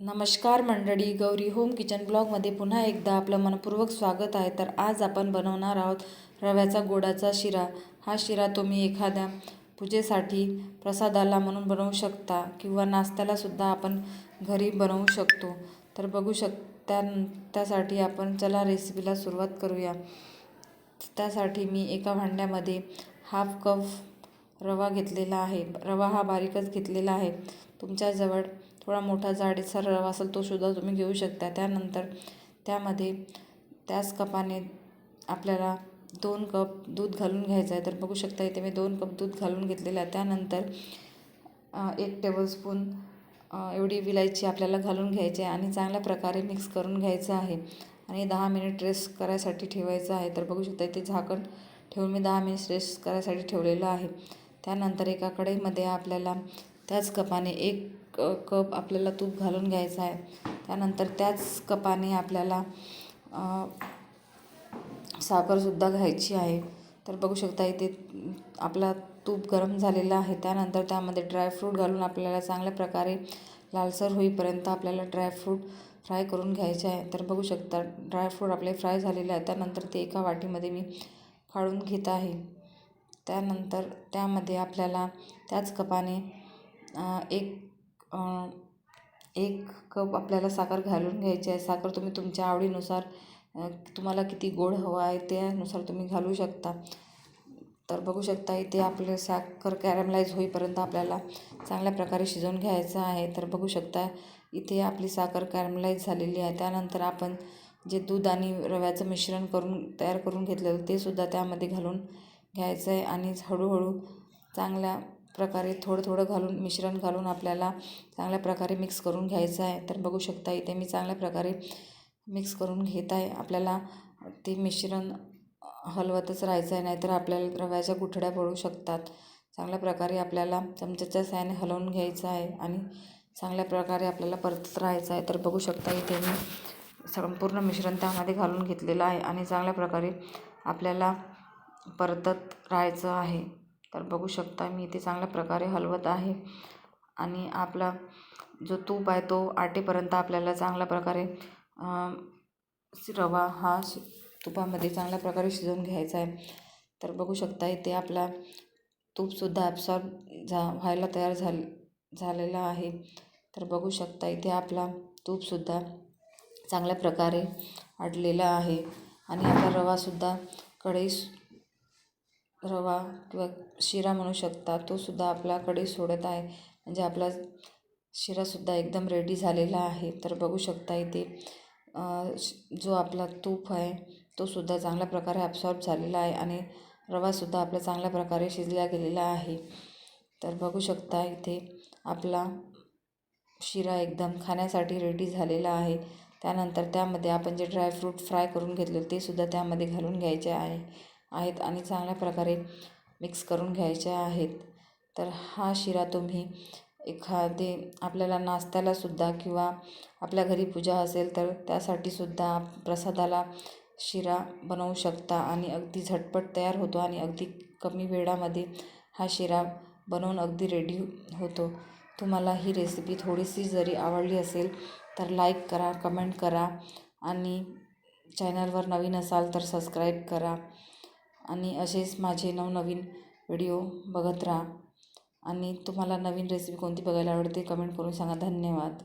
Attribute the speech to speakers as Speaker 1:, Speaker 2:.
Speaker 1: नमस्कार मंडळी Gauri home kitchen ब्लॉगमध्ये पुन्हा एकदा आपलं मनपूर्वक स्वागत आहे. तर आज आपण बनवणार आहोत रव्याचा गोडाचा शिरा. हा शिरा तुम्ही एखाद्या पूजेसाठी प्रसादाला म्हणून बनवू शकता किंवा नाश्त्यालासुद्धा आपण घरी बनवू शकतो. तर बघू शक त्या त्यासाठी आपण चला रेसिपीला सुरुवात करूया. त्यासाठी मी एका भांड्यामध्ये हाफ कप रवा घेतलेला आहे. रवा हा बारीकच घेतलेला आहे. तुमच्याजवळ थोडा मोठा जाडीचा रवा असेल तोसुद्धा तुम्ही घेऊ शकता. त्यानंतर त्यामध्ये त्याच कपाने आपल्याला दोन कप दूध घालून घ्यायचं आहे. तर बघू शकता इथे मी दोन कप दूध घालून घेतलेलं आहे. त्यानंतर एक टेबलस्पून एवढी विलायची आपल्याला घालून घ्यायची आहे आणि चांगल्या प्रकारे मिक्स करून घ्यायचं आहे. आणि दहा मिनिट रेस्ट करायसाठी ठेवायचं आहे. तर बघू शकता इथे झाकण ठेवून मी दहा मिनिट रेस्ट करायसाठी ठेवलेलं आहे. त्यानंतर एका कढईमध्ये आपल्याला त्याच कपाने एक कप आपल्याला तूप घालून घ्यायचं आहे. त्यानंतर त्याच कपाने आपल्याला साखरसुद्धा घ्यायची आहे. तर बघू शकता इथे आपला तूप गरम झालेला आहे. त्यानंतर त्यामध्ये ड्रायफ्रूट घालून आपल्याला चांगल्या प्रकारे लालसर होईपर्यंत आपल्याला ड्रायफ्रूट फ्राय करून घ्यायचे आहे. तर बघू शकता ड्रायफ्रूट आपले फ्राय झालेले आहे. त्यानंतर ते एका वाटीमध्ये मी काढून घेत आहे. त्यानंतर त्यामध्ये आपल्याला त्याच कपाने एक एक कप आपल्याला साखर घालून घ्यायची आहे. साखर तुम्ही तुमच्या आवडीनुसार तुम्हाला किती गोड हवं आहे त्यानुसार तुम्ही घालू शकता. तर बघू शकता इथे आपले साखर कॅरमलाईज होईपर्यंत आपल्याला चांगल्या प्रकारे शिजवून घ्यायचं आहे. तर बघू शकता इथे आपली साखर कॅरमलाईज झालेली आहे. त्यानंतर आपण जे दूध आणि रव्याचं मिश्रण करून तयार करून घेतलेलं ते सुद्धा त्यामध्ये घालून घ्यायचं आहे. आणि हळूहळू चांगल्या प्रकारे थोडं थोडं घालून मिश्रण घालून आपल्याला चांगल्या प्रकारे मिक्स करून घ्यायचं आहे. तर बघू शकता इथे मी चांगल्या प्रकारे मिक्स करून घेत आहे. आपल्याला ते मिश्रण हलवतच राहायचं आहे नाहीतर आपल्याला रव्याच्या गुठड्या पडू शकतात. चांगल्या प्रकारे आपल्याला चमच्याच्या साहाय्याने हलवून घ्यायचं आहे आणि चांगल्या प्रकारे आपल्याला परतत राहायचं आहे. तर बघू शकता इथे मी संपूर्ण मिश्रण त्यामध्ये घालून घेतलेलं आहे आणि चांगल्या प्रकारे आपल्याला परतत राहायचं आहे. तर बघू शकता मी इथे चांगल्या प्रकारे हलवत आहे. आणि आपला जो तूप आहे तो आटेपर्यंत आपल्याला चांगल्या प्रकारे रवा हा शि तुपामध्ये चांगल्या प्रकारे शिजवून घ्यायचा आहे. तर बघू शकता इथे आपला तूपसुद्धा ॲब्सॉर्ब झा व्हायला तयार झाल झालेला आहे. तर बघू शकता इथे आपला तूपसुद्धा चांगल्या प्रकारे आडलेला आहे. आणि आपला रवासुद्धा कढई रवा किंवा शिरा म्हणू शकता तोसुद्धा आपल्याकडे सोडत आहे. म्हणजे आपला शिरासुद्धा एकदम रेडी झालेला आहे. तर बघू शकता इथे जो आपला तूप आहे तोसुद्धा चांगल्या प्रकारे ॲब्सॉर्ब झालेला आहे आणि रवासुद्धा आपला चांगल्या प्रकारे शिजला गेलेला आहे. तर बघू शकता इथे आपला शिरा एकदम खाण्यासाठी रेडी झालेला आहे. त्यानंतर त्यामध्ये आपण जे ड्रायफ्रूट फ्राय करून घेतले ते सुद्धा त्यामध्ये घालून घ्यायचे आहे. आहेत आणि चांगल्या प्रकारे मिक्स करून घ्यायच्या आहेत. तर हा शिरा तुम्ही एखादे आपल्याला नाश्त्यालासुद्धा किंवा आपल्या घरी पूजा असेल तर त्यासाठीसुद्धा प्रसादाला शिरा बनवू शकता आणि अगदी झटपट तयार होतो आणि अगदी कमी वेळामध्ये हा शिरा बनवून अगदी रेडी होतो. तुम्हाला ही रेसिपी थोडीशी जरी आवडली असेल तर लाईक करा कमेंट करा आणि चॅनलवर नवीन असाल तर सबस्क्राईब करा. आणि असेच माझे नवनवीन व्हिडिओ बघत राहा. आणि तुम्हाला नवीन रेसिपी कोणती बघायला आवडते कमेंट करून सांगा. धन्यवाद.